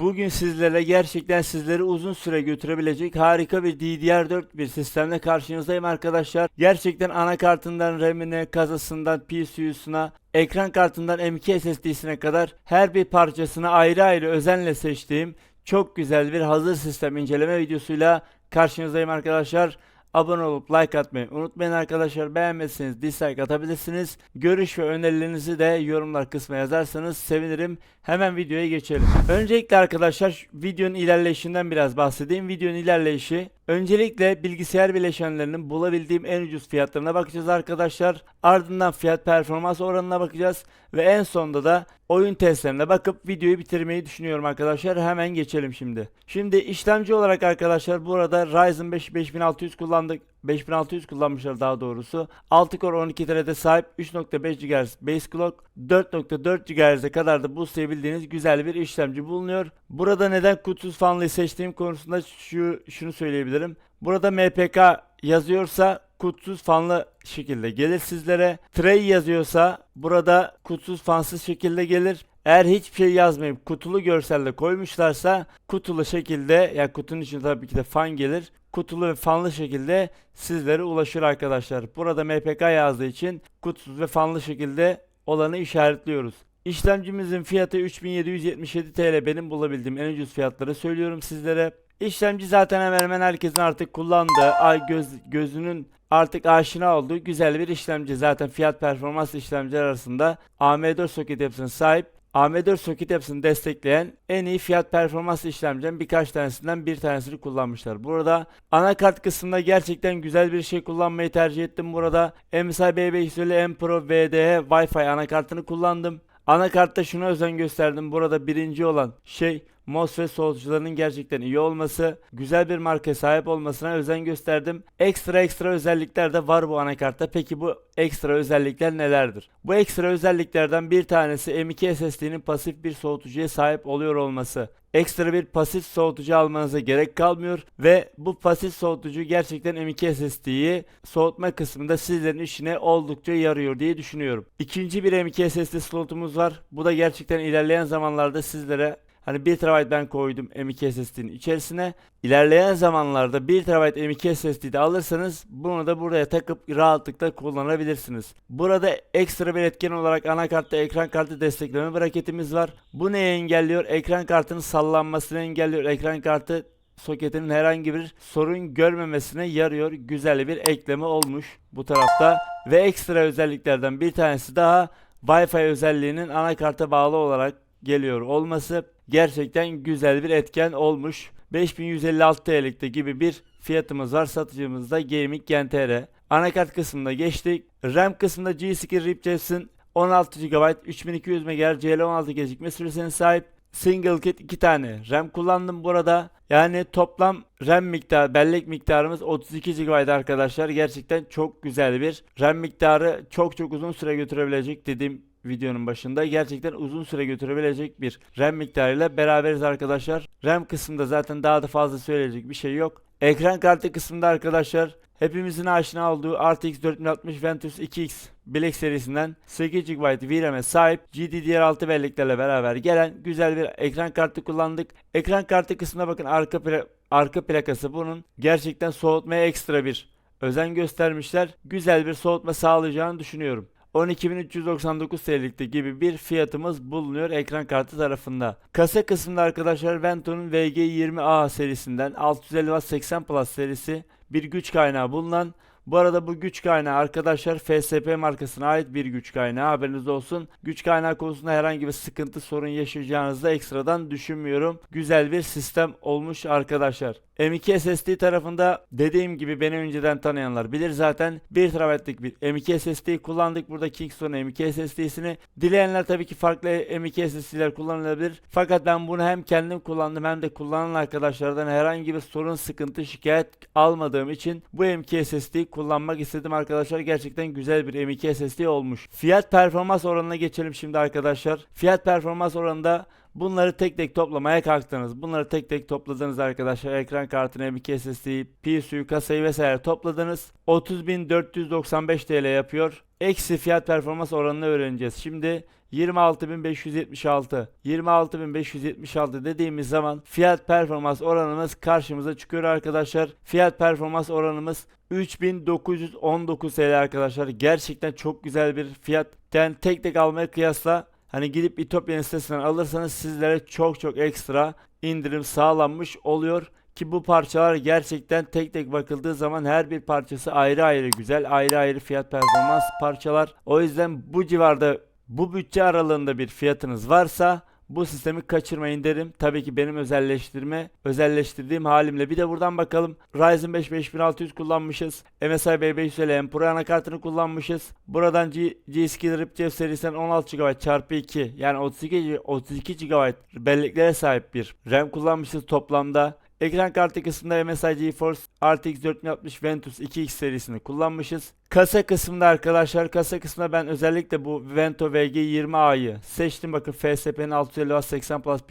Bugün sizlere gerçekten sizleri uzun süre götürebilecek harika bir DDR4 bir sistemle karşınızdayım arkadaşlar. Gerçekten anakartından RAM'ine, kasasından PCU'suna, ekran kartından M.2 SSD'sine kadar her bir parçasını ayrı ayrı özenle seçtiğim çok güzel bir hazır sistem inceleme videosuyla karşınızdayım arkadaşlar. Abone olup like atmayı unutmayın arkadaşlar. Beğenmezseniz dislike atabilirsiniz. Görüş ve önerilerinizi de yorumlar kısmına yazarsanız sevinirim. Hemen videoya geçelim. Öncelikle arkadaşlar videonun ilerleyişinden biraz bahsedeyim. Videonun ilerleyişi öncelikle bilgisayar bileşenlerinin bulabildiğim en ucuz fiyatlarına bakacağız arkadaşlar. Ardından fiyat performans oranına bakacağız ve en sonunda da oyun testlerine bakıp videoyu bitirmeyi düşünüyorum arkadaşlar. Hemen geçelim şimdi. Şimdi işlemci olarak arkadaşlar burada Ryzen 5 5600 kullandık. 5600 kullanmışlar daha doğrusu. 6 core 12 thread'e sahip 3.5 GHz base clock 4.4 GHz'e kadar da boostlayabildiğiniz güzel bir işlemci bulunuyor. Burada neden kutusuz fanlıyı seçtiğim konusunda şu şunu söyleyebilirim. Burada MPK yazıyorsa kutusuz fanlı şekilde gelir sizlere. Tray yazıyorsa burada kutusuz fansız şekilde gelir. Eğer hiçbir şey yazmayıp kutulu görselle koymuşlarsa kutulu şekilde yani kutunun içinde tabii ki de fan gelir. Kutulu ve fanlı şekilde sizlere ulaşır arkadaşlar. Burada MPK yazdığı için kutusuz ve fanlı şekilde olanı işaretliyoruz. İşlemcimizin fiyatı 3777 TL benim bulabildiğim en ucuz fiyatları söylüyorum sizlere. İşlemci zaten hemen hemen herkesin artık kullandığı, ay göz, gözünün artık aşina olduğu güzel bir işlemci. Zaten fiyat performans işlemciler arasında AM4 soket yapısına sahip. AM4 soket yapısını destekleyen en iyi fiyat performans işlemciden birkaç tanesinden bir tanesini kullanmışlar. Burada anakart kısmında gerçekten güzel bir şey kullanmayı tercih ettim burada. MSI B550 M Pro VDE Wi-Fi anakartını kullandım. Anakartta şuna özen gösterdim. Burada birinci olan şey MOSFET soğutucularının gerçekten iyi olması, güzel bir markaya sahip olmasına özen gösterdim. Ekstra ekstra özellikler de var bu anakartta. Peki bu ekstra özellikler nelerdir? Bu ekstra özelliklerden bir tanesi M.2 SSD'nin pasif bir soğutucuya sahip oluyor olması. Ekstra bir pasif soğutucu almanıza gerek kalmıyor ve bu pasif soğutucu gerçekten M.2 SSD'yi soğutma kısmında sizlerin işine oldukça yarıyor diye düşünüyorum. İkinci bir M.2 SSD slotumuz var. Bu da gerçekten ilerleyen zamanlarda sizlere Hani 1 TB ben koydum M.2 SSD'nin içerisine. İlerleyen zamanlarda 1 TB M.2 SSD de alırsanız bunu da buraya takıp rahatlıkla kullanabilirsiniz. Burada ekstra bir etken olarak anakartta ekran kartı destekleme braketimiz var. Bu neyi engelliyor? Ekran kartının sallanmasını engelliyor. Ekran kartı soketinin herhangi bir sorun görmemesine yarıyor. Güzel bir ekleme olmuş bu tarafta. Ve ekstra özelliklerden bir tanesi daha Wi-Fi özelliğinin anakarta bağlı olarak geliyor olması gerçekten güzel bir etken olmuş. 5156 TL'likte gibi bir fiyatımız var satıcımızda Gaming Gen TR. Anakart kısmında geçtik. RAM kısmında G-Skill Ripchips'in 16 GB 3200 MHz CL16 gecikme süresine sahip. Single kit 2 tane RAM kullandım burada. Yani toplam RAM miktarı, bellek miktarımız 32 GB arkadaşlar. Gerçekten çok güzel bir RAM miktarı çok çok uzun süre götürebilecek dediğim videonun başında gerçekten uzun süre götürebilecek bir RAM miktarıyla beraberiz arkadaşlar. RAM kısmında zaten daha da fazla söyleyecek bir şey yok. Ekran kartı kısmında arkadaşlar hepimizin aşina olduğu RTX 4060 Ventus 2X Black serisinden 8 GB VRAM'e sahip GDDR6 belleklerle beraber gelen güzel bir ekran kartı kullandık. Ekran kartı kısmına bakın arka pla- arka plakası bunun gerçekten soğutmaya ekstra bir özen göstermişler. Güzel bir soğutma sağlayacağını düşünüyorum. 12.399 TL'likte gibi bir fiyatımız bulunuyor ekran kartı tarafında. Kasa kısmında arkadaşlar Vento'nun VG20A serisinden 650 Watt 80 Plus serisi bir güç kaynağı bulunan bu arada bu güç kaynağı arkadaşlar FSP markasına ait bir güç kaynağı haberiniz olsun. Güç kaynağı konusunda herhangi bir sıkıntı sorun yaşayacağınızı da ekstradan düşünmüyorum. Güzel bir sistem olmuş arkadaşlar. M.2 SSD tarafında dediğim gibi beni önceden tanıyanlar bilir zaten 1 TB'lik bir M.2 SSD kullandık burada Kingston M.2 SSD'sini. Dileyenler tabii ki farklı M.2 SSD'ler kullanılabilir. Fakat ben bunu hem kendim kullandım hem de kullanan arkadaşlardan herhangi bir sorun, sıkıntı, şikayet almadığım için bu M.2 SSD'yi kullanmak istedim arkadaşlar. Gerçekten güzel bir M.2 SSD olmuş. Fiyat performans oranına geçelim şimdi arkadaşlar. Fiyat performans oranında Bunları tek tek toplamaya kalktınız. Bunları tek tek topladınız arkadaşlar. Ekran kartını, M.2 SSD'yi, PSU'yu, kasayı vesaire topladınız. 30.495 TL yapıyor. Eksi fiyat performans oranını öğreneceğiz. Şimdi 26.576 26.576 dediğimiz zaman fiyat performans oranımız karşımıza çıkıyor arkadaşlar. Fiyat performans oranımız 3919 TL arkadaşlar. Gerçekten çok güzel bir fiyat. Yani tek tek almaya kıyasla hani gidip İtopya'nın sitesinden alırsanız sizlere çok çok ekstra indirim sağlanmış oluyor. Ki bu parçalar gerçekten tek tek bakıldığı zaman her bir parçası ayrı ayrı güzel, ayrı ayrı fiyat performans parçalar. O yüzden bu civarda bu bütçe aralığında bir fiyatınız varsa bu sistemi kaçırmayın derim. Tabii ki benim özelleştirme, özelleştirdiğim halimle. Bir de buradan bakalım. Ryzen 5 5600 kullanmışız. MSI B550 M Pro anakartını kullanmışız. Buradan G, G-Skill Ripjev serisinden 16 GB çarpı 2 yani 32 32 GB belleklere sahip bir RAM kullanmışız toplamda. Ekran kartı kısmında MSI GeForce RTX 4060 Ventus 2X serisini kullanmışız. Kasa kısmında arkadaşlar kasa kısmında ben özellikle bu Vento VG20A'yı seçtim. Bakın FSP'nin 650 Watt 80 Plus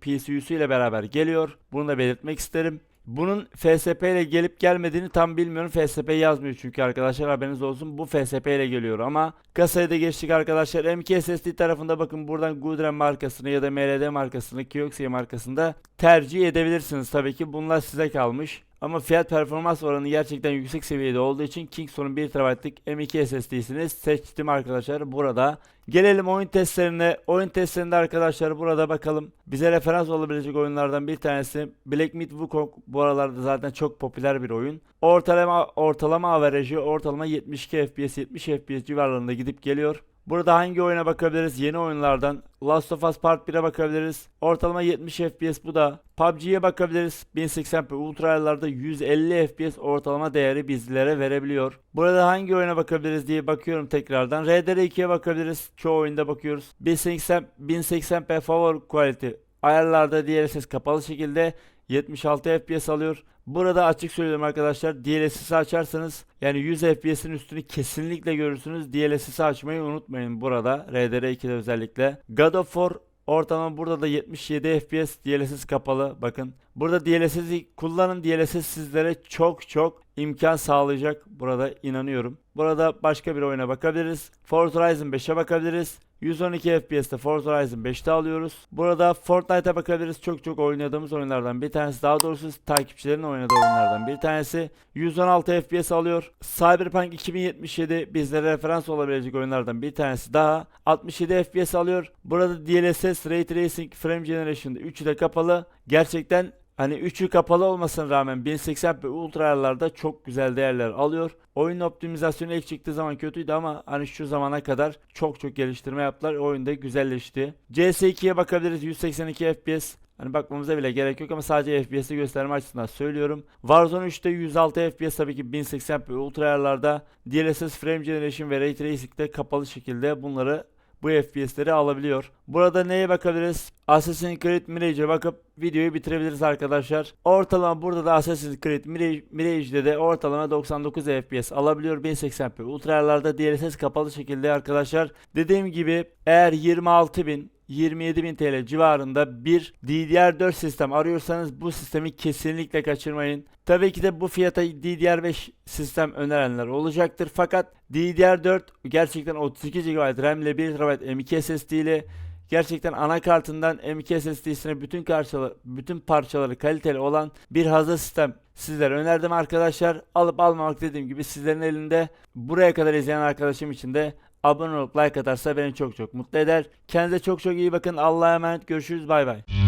PSU'su ile beraber geliyor. Bunu da belirtmek isterim. Bunun FSP ile gelip gelmediğini tam bilmiyorum. FSP yazmıyor çünkü arkadaşlar haberiniz olsun. Bu FSP ile geliyor ama kasaya da geçtik arkadaşlar. M.2 SSD tarafında bakın buradan Goodrem markasını ya da MRD markasını Kioxia markasında tercih edebilirsiniz. Tabii ki bunlar size kalmış. Ama fiyat performans oranı gerçekten yüksek seviyede olduğu için Kingston'un 1 TB'lık M.2 SSD'sini seçtim arkadaşlar burada. Gelelim oyun testlerine. Oyun testlerinde arkadaşlar burada bakalım. Bize referans olabilecek oyunlardan bir tanesi Black Myth Wukong. Bu aralarda zaten çok popüler bir oyun. Ortalama ortalama averajı ortalama 72 FPS 70 FPS civarlarında gidip geliyor. Burada hangi oyuna bakabiliriz? Yeni oyunlardan Last of Us Part 1'e bakabiliriz. Ortalama 70 FPS bu da. PUBG'ye bakabiliriz. 1080p ultra ayarlarda 150 FPS ortalama değeri bizlere verebiliyor. Burada hangi oyuna bakabiliriz diye bakıyorum tekrardan. RDR2'ye bakabiliriz. Çoğu oyunda bakıyoruz. 1080 1080p favori quality ayarlarda DLSS kapalı şekilde 76 FPS alıyor. Burada açık söylüyorum arkadaşlar DLSS açarsanız yani 100 FPS'in üstünü kesinlikle görürsünüz. DLSS açmayı unutmayın burada RDR2'de özellikle. God of War Ortalama burada da 77 FPS DLSS kapalı. Bakın. Burada DLSS'i kullanın. DLSS sizlere çok çok imkan sağlayacak. Burada inanıyorum. Burada başka bir oyuna bakabiliriz. Forza Horizon 5'e bakabiliriz. 112 FPS'te Forza Horizon 5'te alıyoruz. Burada Fortnite'a bakabiliriz. Çok çok oynadığımız oyunlardan bir tanesi. Daha doğrusu takipçilerin oynadığı oyunlardan bir tanesi. 116 FPS alıyor. Cyberpunk 2077 bizlere referans olabilecek oyunlardan bir tanesi daha. 67 FPS alıyor. Burada DLSS, Ray Tracing, Frame Generation'da 3'ü de kapalı. Gerçekten Hani 3'ü kapalı olmasına rağmen 1080p ultra ayarlarda çok güzel değerler alıyor. Oyun optimizasyonu ilk çıktığı zaman kötüydü ama hani şu zamana kadar çok çok geliştirme yaptılar. Oyun da güzelleşti. CS2'ye bakabiliriz 182 FPS. Hani bakmamıza bile gerek yok ama sadece FPS'i gösterme açısından söylüyorum. Warzone 3'te 106 FPS tabii ki 1080p ultra ayarlarda. DLSS Frame Generation ve Ray Tracing'de kapalı şekilde bunları bu FPS'leri alabiliyor. Burada neye bakabiliriz? Assassin's Creed Mirage'e bakıp videoyu bitirebiliriz arkadaşlar. Ortalama burada da Assassin's Creed Mirage, Mirage'de de ortalama 99 FPS alabiliyor 1080p. Ultralarda DLSS kapalı şekilde arkadaşlar. Dediğim gibi eğer 26.000 27.000 TL civarında bir DDR4 sistem arıyorsanız bu sistemi kesinlikle kaçırmayın. Tabii ki de bu fiyata DDR5 sistem önerenler olacaktır. Fakat DDR4 gerçekten 32 GB RAM ile 1 TB M.2 SSD ile gerçekten anakartından M.2 SSD'sine bütün parçaları, bütün parçaları kaliteli olan bir hazır sistem sizlere önerdim arkadaşlar. Alıp almamak dediğim gibi sizlerin elinde. Buraya kadar izleyen arkadaşım için de abone olup like atarsa beni çok çok mutlu eder. Kendinize çok çok iyi bakın. Allah'a emanet. Görüşürüz. Bay bay.